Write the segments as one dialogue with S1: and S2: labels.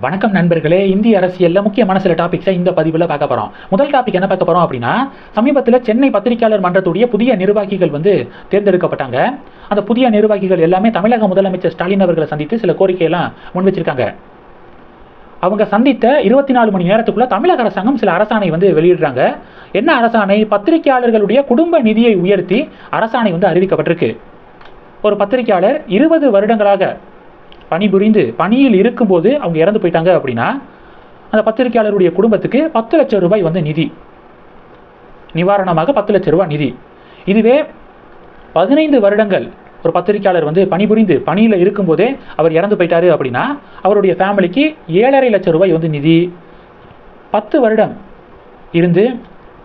S1: வணக்கம் நண்பர்களே. இந்திய அரசியல்ல முக்கியமான சில டாபிக்ஸை இந்த பதிவில் பார்க்க போகிறோம் முதல் டாபிக் என்ன பார்க்க போகிறோம் அப்படின்னா சமீபத்தில் சென்னை பத்திரிகையாளர் மன்றத்துடைய புதிய நிர்வாகிகள் வந்து தேர்ந்தெடுக்கப்பட்டாங்க. அந்த புதிய நிர்வாகிகள் எல்லாமே தமிழக முதலமைச்சர் ஸ்டாலின் அவர்களை சந்தித்து சில கோரிக்கையெல்லாம் முன் வச்சிருக்காங்க. அவங்க சந்தித்த இருபத்தி நாலு மணி நேரத்துக்குள்ள தமிழக அரசாங்கம் சில அரசாணை வந்து வெளியிடுறாங்க. என்ன அரசாணை? பத்திரிகையாளர்களுடைய குடும்ப நிதியை உயர்த்தி அரசாணை வந்து அறிவிக்கப்பட்டிருக்கு. ஒரு பத்திரிகையாளர் இருபது வருடங்களாக பணிபுரிந்து பணியில் இருக்கும்போது அவங்க இறந்து போயிட்டாங்க அப்படின்னா அந்த பத்திரிகையாளருடைய குடும்பத்துக்கு பத்து லட்சம் ரூபாய் வந்து நிதி. நிவாரணமாக பத்து லட்சம் ரூபாய் நிதி. இதுவே பதினைந்து வருடங்கள் ஒரு பத்திரிகையாளர் வந்து பணிபுரிந்து பணியில் இருக்கும்போதே அவர் இறந்து போயிட்டாரு அப்படின்னா அவருடைய ஃபேமிலிக்கு ஏழரை லட்சம் ரூபாய் வந்து நிதி. பத்து வருடம் இருந்து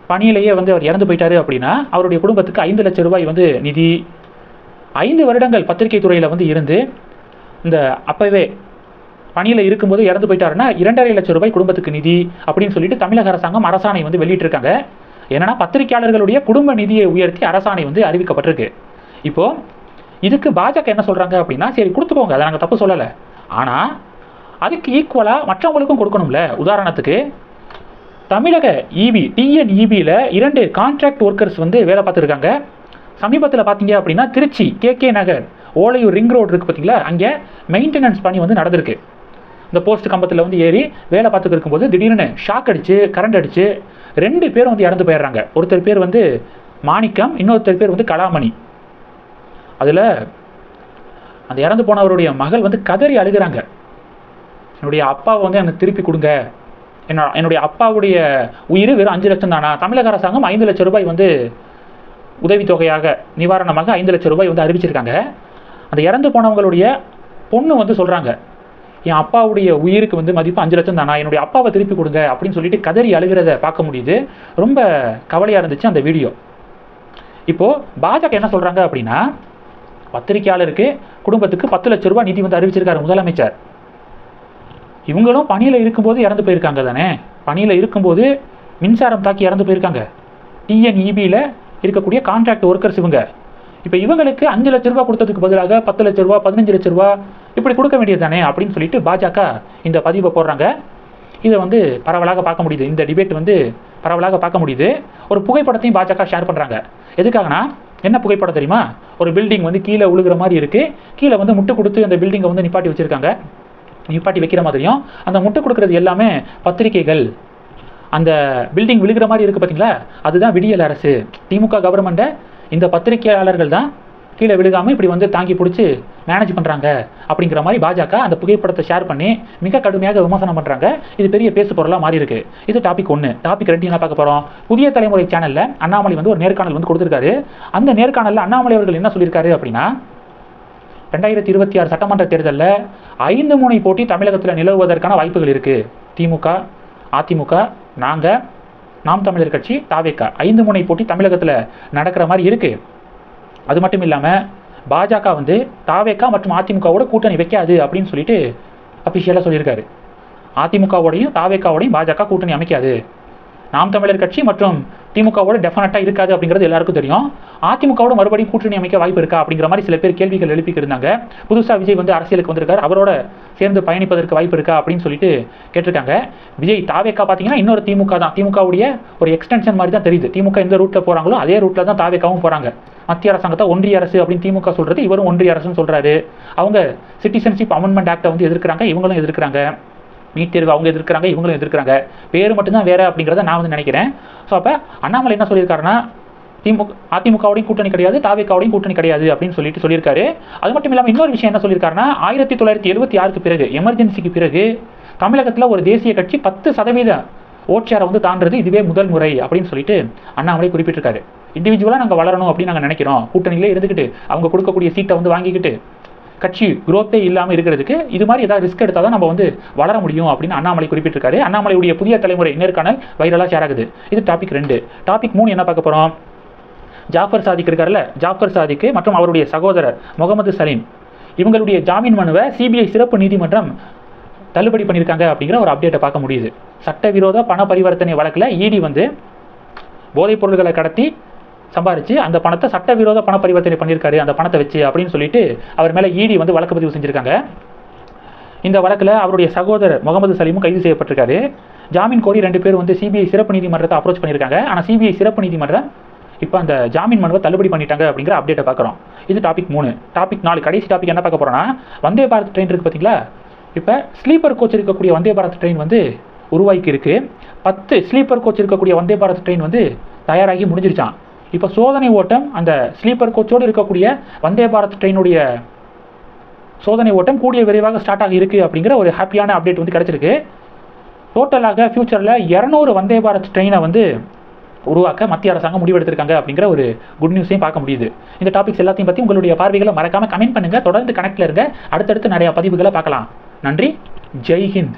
S1: பணியிலேயே வந்து அவர் இறந்து போயிட்டாரு அப்படின்னா அவருடைய குடும்பத்துக்கு ஐந்து லட்சம் ரூபாய் வந்து நிதி. ஐந்து வருடங்கள் பத்திரிகை துறையில் வந்து இருந்து இந்த அப்பவே பணியில் இருக்கும்போது இறந்து போயிட்டாருன்னா இரண்டரை லட்சம் ரூபாய் குடும்பத்துக்கு நிதி அப்படின்னு சொல்லிட்டு தமிழக அரசாங்கம் அரசாணை வந்து வெளியிட்டிருக்காங்க. என்னன்னா பத்திரிகையாளர்களுடைய குடும்ப நிதியை உயர்த்தி அரசாணை வந்து அறிவிக்கப்பட்டிருக்கு. இப்போ இதுக்கு பாஜக என்ன சொல்றாங்க அப்படின்னா சரி கொடுத்துக்கோங்க அதை நாங்கள் தப்பு சொல்லலை. ஆனால் அதுக்கு ஈக்குவலாக மற்றவங்களுக்கும் கொடுக்கணும்ல. உதாரணத்துக்கு தமிழக இபி டிஎன்இபியில் இரண்டு கான்ட்ராக்ட் ஒர்க்கர்ஸ் வந்து வேலை பார்த்துருக்காங்க. சமீபத்தில் பார்த்தீங்க அப்படின்னா Trichy K K Nagar Olaiyur ring road இருக்குது பார்த்தீங்களா அங்கே மெயின்டெனன்ஸ் பணி வந்து நடந்திருக்கு. இந்த போஸ்ட் கம்பத்தில் வந்து ஏறி வேலை பார்த்துட்டு இருக்கும்போது திடீர்னு ஷாக் அடித்து கரண்ட் அடித்து ரெண்டு பேரும் வந்து இறந்து போயிடுறாங்க. ஒருத்தர் பேர் வந்து மாணிக்கம் இன்னொருத்தர் பேர் வந்து கலாமணி. அதில் அந்த இறந்து போனவருடைய மகள் வந்து கதறி அழுகிறாங்க. என்னுடைய அப்பாவை வந்து எனக்கு திருப்பி கொடுங்க. என்னோட என்னுடைய அப்பாவுடைய உயிர் வெறும் அஞ்சு லட்சம் தானா? தமிழக அரசாங்கம் ஐந்து லட்சம் ரூபாய் வந்து உதவித்தொகையாக நிவாரணமாக ஐந்து லட்சம் ரூபாய் வந்து அறிவிச்சிருக்காங்க. அந்த இறந்து போனவங்களுடைய பொண்ணு வந்து சொல்கிறாங்க என் அப்பாவுடைய உயிருக்கு வந்து மதிப்பு அஞ்சு லட்சம் தானா. என்னுடைய அப்பாவை திருப்பி கொடுங்க அப்படின்னு சொல்லிட்டு கதறி அழுகிறத பார்க்க முடியுது. ரொம்ப கவலையாக இருந்துச்சு அந்த வீடியோ. இப்போது பாஜக என்ன சொல்கிறாங்க அப்படின்னா பத்திரிகையாளருக்கு குடும்பத்துக்கு பத்து லட்ச ரூபாய் நிதி வந்து அறிவிச்சிருக்காரு முதலமைச்சர். இவங்களும் பணியில் இருக்கும்போது இறந்து போயிருக்காங்க தானே? பணியில் இருக்கும்போது மின்சாரம் தாக்கி இறந்து போயிருக்காங்க. டிஎன்இபியில் இருக்கக்கூடிய கான்ட்ராக்ட் ஒர்க்கர்ஸ் இவங்க. இப்போ இவங்களுக்கு அஞ்சு லட்ச ரூபா கொடுத்ததுக்கு பதிலாக பத்து லட்ச ரூபா பதினஞ்சு லட்ச ரூபா இப்படி கொடுக்க வேண்டியது தானே அப்படின்னு சொல்லிட்டு பாஜக இந்த பதிவை போடுறாங்க. இதை வந்து பரவலாக பார்க்க முடியுது. இந்த டிபேட் வந்து பரவலாக பார்க்க முடியுது. ஒரு புகைப்படத்தையும் பாஜக ஷேர் பண்ணுறாங்க எதுக்காகனா என்ன புகைப்படம் தெரியுமா? ஒரு பில்டிங் வந்து கீழே உழுகிற மாதிரி இருக்குது கீழே வந்து முட்டு கொடுத்து அந்த பில்டிங்கை வந்து நிப்பாட்டி வச்சுருக்காங்க. நிப்பாட்டி வைக்கிற மாதிரியும் அந்த முட்டை கொடுக்கறது எல்லாமே பத்திரிகைகள். அந்த பில்டிங் விழுகிற மாதிரி இருக்குது பார்த்தீங்களா அதுதான் விடியல் அரசு. திமுக கவர்மெண்ட்டை இந்த பத்திரிகையாளர்கள் தான் கீழே விழுகாமல் இப்படி வந்து தாங்கி பிடிச்சி மேனேஜ் பண்ணுறாங்க அப்படிங்கிற மாதிரி பாஜக அந்த புகைப்படத்தை ஷேர் பண்ணி மிக கடுமையாக விமர்சனம் பண்ணுறாங்க இது பெரிய பேசு பொருளாக மாறி இருக்கு. இது டாபிக் ஒன்று டாபிக் ரெண்டு என்ன பார்க்க போகிறோம் புதிய தலைமுறை சேனலில் அண்ணாமலை வந்து ஒரு நேர்காணல் வந்து கொடுத்துருக்காரு. அந்த நேர்காணலில் அண்ணாமலை அவர்கள் என்ன சொல்லியிருக்காரு அப்படின்னா ரெண்டாயிரத்தி இருபத்தி ஆறு சட்டமன்ற தேர்தலில் ஐந்து முனை போட்டி தமிழகத்தில் நிலவுவதற்கான வாய்ப்புகள் இருக்குது திமுக அதிமுக நாங்கள் நாம் தமிழர் கட்சி தாவேக்கா. ஐந்து முனை போட்டி தமிழகத்தில் நடக்கிற மாதிரி இருக்குது அது மட்டும் இல்லாமல் பாஜக வந்து தாவேக்கா மற்றும் அதிமுகவோட கூட்டணி வைக்காது அப்படின்னு சொல்லிட்டு அஃபிஷியலாக சொல்லியிருக்காரு. அதிமுகவோடையும் தாவேக்காவோடையும் பாஜக கூட்டணி அமைக்காது. நாம் தமிழர் கட்சி மற்றும் திமுகவோட டெஃபினட்டாக இருக்காது அப்படிங்கிறது எல்லாருக்கும் தெரியும். அதிமுகவோட மறுபடியும் கூட்டணி அமைக்க வாய்ப்பு இருக்கா அப்படிங்கிற மாதிரி சில பேர் கேள்விகள் எழுப்பிக்கிருந்தாங்க புதுசாக விஜய் வந்து அரசியலுக்கு வந்திருக்காரு. அவரோட சேர்ந்து பயணிப்பதற்கு வாய்ப்பு இருக்கா அப்படின்னு சொல்லிட்டு கேட்டிருக்காங்க. விஜய் தாவேக்கா பார்த்தீங்கன்னா இன்னொரு திமுக தான். திமுகவுடைய ஒரு எக்ஸ்டென்ஷன் மாதிரி தான் தெரியுது. திமுக எந்த ரூட்டில் போகிறாங்களோ அதே ரூட்டில் தான் தாவேக்காவும் போகிறாங்க மத்திய அரசாங்கத்தை ஒன்றிய அரசு அப்படின்னு திமுக சொல்கிறது இவரும் ஒன்றிய அரசுன்னு சொல்கிறாரு அவங்க சிட்டிசன்ஷிப் அமெண்ட்மெண்ட் ஆக்டை வந்து எதிர்க்கிறாங்க இவங்களும் எதிர்க்கிறாங்க. நீட் தேர்வு அவங்க எதிர்க்கிறாங்க இவங்களும் எதிர்க்கிறாங்க. பேர் மட்டும்தான் வேற அப்படிங்கிறத நான் வந்து நினைக்கிறேன். ஸோ அப்போ அண்ணாமலை என்ன சொல்லியிருக்காருன்னா திமுக அதிமுகவோடையும் கூட்டணி கிடையாது தாவேக்காவோடையும் கூட்டணி கிடையாது அப்படின்னு சொல்லிட்டு சொல்லியிருக்காரு. அது மட்டும் இல்லாமல் இன்னொரு விஷயம் என்ன சொல்லியிருக்காருன்னா ஆயிரத்தி தொள்ளாயிரத்தி எழுபத்தி ஆறுக்கு பிறகு எமர்ஜென்சிக்கு பிறகு தமிழகத்தில் ஒரு தேசிய கட்சி பத்து சதவீத ஓட்சியாரை வந்து தாண்டது இதுவே முதல் முறை அப்படின்னு சொல்லிட்டு அண்ணாமலை குறிப்பிட்டிருக்காரு. இண்டிவிஜுவலாக நாங்கள் வளரணும் அப்படின்னு நாங்கள் நினைக்கிறோம். கூட்டணியிலே இருந்துக்கிட்டு அவங்க கொடுக்கக்கூடிய சீட்டை வந்து வாங்கிக்கிட்டு கட்சி குரோத்தே இல்லாமல் இருக்கிறதுக்கு இது மாதிரி ஏதாவது ரிஸ்க் எடுத்தால் தான் நம்ம வந்து வளர முடியும் அப்படின்னு அண்ணாமலை குறிப்பிட்டிருக்காரு. அண்ணாமலையுடைய புதிய தலைமுறை நேர்காணல் வைரலாக ஷேர் ஆகுது. இது டாபிக் ரெண்டு. டாபிக் மூணு என்ன பார்க்க போகிறோம் ஜாஃபர் சாதிக் இருக்கார்ல ஜாஃபர் சாதிக்கு மற்றும் அவருடைய சகோதரர் முகமது சலீம். இவங்களுடைய ஜாமீன் மனுவை சிபிஐ சிறப்பு நீதிமன்றம் தள்ளுபடி பண்ணியிருக்காங்க அப்படிங்கிற ஒரு அப்டேட்டை பார்க்க முடியுது. சட்டவிரோத பண பரிவர்த்தனை வழக்கில் இடி வந்து போதைப் பொருள்களை கடத்தி சம்பாரிச்சு அந்த பணத்தை சட்டவிரோத பண பரிவர்த்தனை பண்ணியிருக்காரு அந்த பணத்தை வச்சு அப்படின்னு சொல்லிட்டு அவர் மேலே இடி வந்து வழக்கு பதிவு செஞ்சுருக்காங்க. இந்த வழக்கில் அவருடைய சகோதரர் முகமது சலீமும் கைது செய்யப்பட்டிருக்காரு. ஜாமீன் கோரி ரெண்டு பேர் வந்து சிபிஐ சிறப்பு நீதிமன்றத்தை அப்ரோச் பண்ணியிருக்காங்க. ஆனால் சிபிஐ சிறப்பு நீதிமன்றம் இப்போ அந்த ஜாமீன் மனுவை தள்ளுபடி பண்ணிட்டாங்க அப்படிங்கிற அப்டேட்டை பார்க்குறோம். இது டாபிக் மூணு. டாபிக் நாலு. கடைசி டாபிக் என்ன பார்க்க போகிறோன்னா வந்தே பாரத் ட்ரெயின் இருக்குது பார்த்தீங்களா இப்போ ஸ்லீப்பர் கோச் இருக்கக்கூடிய வந்தே பாரத் ட்ரெயின் வந்து உருவாக்கி இருக்குது பத்து ஸ்லீப்பர் கோச் இருக்கக்கூடிய வந்தே பாரத் ட்ரெயின் வந்து தயாராகி முடிஞ்சிருச்சான் இப்போ சோதனை ஓட்டம் அந்த ஸ்லீப்பர் கோச்சோடு இருக்கக்கூடிய வந்தே பாரத் ட்ரெயினுடைய சோதனை ஓட்டம் கூடிய விரைவாக ஸ்டார்ட் ஆகி இருக்குது அப்படிங்கிற ஒரு ஹாப்பியான அப்டேட் வந்து கிடச்சிருக்கு. டோட்டலாக ஃபியூச்சரில் இரநூறு வந்தே பாரத் ட்ரெயினை வந்து உருவாக்க மத்திய அரசாங்கம் முடிவெடுத்திருக்காங்க அப்படிங்கிற ஒரு குட் நியூஸையும் பார்க்க முடியுது. இந்த டாபிக்ஸ் எல்லாத்தையும் பற்றி உங்களுடைய பார்வைகளை மறக்காமல் கமெண்ட் பண்ணுங்கள் தொடர்ந்து கனெக்டில் இருங்க. அடுத்தடுத்து நிறையா பதிவுகளை பார்க்கலாம். நன்றி. ஜெய் ஹிந்த்.